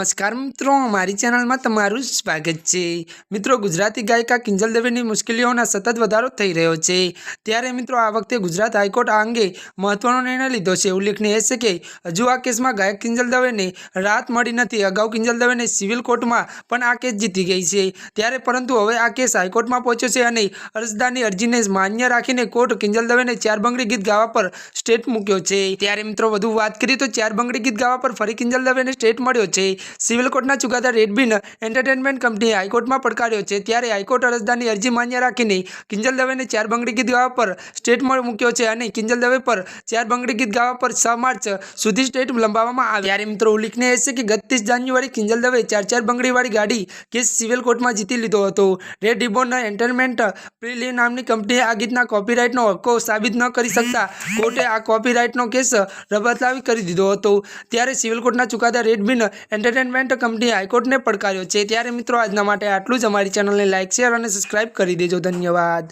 નમસ્કાર મિત્રો મારી ચેનલમાં તમારું સ્વાગત છે. મિત્રો, ગુજરાતી ગાયિકા કિંજલ દવેની મુશ્કેલીઓના સતત વધારો થઈ રહ્યો છે. ત્યારે મિત્રો, આ વખતે ગુજરાત હાઈકોર્ટ આ અંગે મહત્વનો નિર્ણય લીધો છે. ઉલ્લેખનીય છે કે હજુ આ કેસમાં ગાયક કિંજલ દવેને રાહત મળી નથી. અગાઉ કિંજલ દવેને સિવિલ કોર્ટમાં પણ આ કેસ જીતી ગઈ છે. ત્યારે પરંતુ હવે આ કેસ હાઈકોર્ટમાં પહોંચ્યો છે અને અરજદારની અરજીને માન્ય રાખીને કોર્ટ કિંજલ દવેને ચાર બંગડી ગીત ગાવા પર સ્ટેટ મૂક્યો છે. ત્યારે મિત્રો, વધુ વાત કરીએ તો ચાર બંગડી ગીત ગાવા પર ફરી કિંજલ દવેને સ્ટેટ મળ્યો છે. સિવિલ કોર્ટના ચુકાદા રેડબીન એન્ટરટેનમેન્ટ કંપનીએ હાઈકોર્ટમાં પડકાર્યો છે. ત્યારે હાઈકોર્ટ અરજદારની અરજી માન્ય રાખીને કિંજલ દવેને ચાર બંગડી ગીત ગાવા પર સ્ટેટ મૂક્યો છે અને કિંજલ દવે પર ચાર બંગડી ગીત ગાવા પર છ માર્ચ સુધી સ્ટેટ લંબાવવામાં આવે ત્યારે મિત્રો ઉલ્લેખનીય છે કે ગત ત્રીસ જાન્યુઆરી કિંજલ દવે ચાર ચાર બંગડીવાળી ગાડી કેસ સિવિલ કોર્ટમાં જીતી લીધો હતો. રેડ રિબોન એન્ટરટેનમેન્ટ પ્રિલી નામની કંપનીએ આ ગીતના કોપીરાઇટનો હક્કો સાબિત ન કરી શકતા કોર્ટે આ કોપીરાઇટનો કેસ રબતલાવી કરી દીધો હતો. ત્યારે સિવિલ કોર્ટના ચુકાદા રેડબીન એન્ટરટેનમેન્ટ કંપની હાઈકોર્ટને પડકાર્યો છે. ત્યારે મિત્રો, આજના માટે આટલું જ. અમારી ચેનલને લાઇક શેર અને સબસ્ક્રાઇબ કરી દેજો. ધન્યવાદ.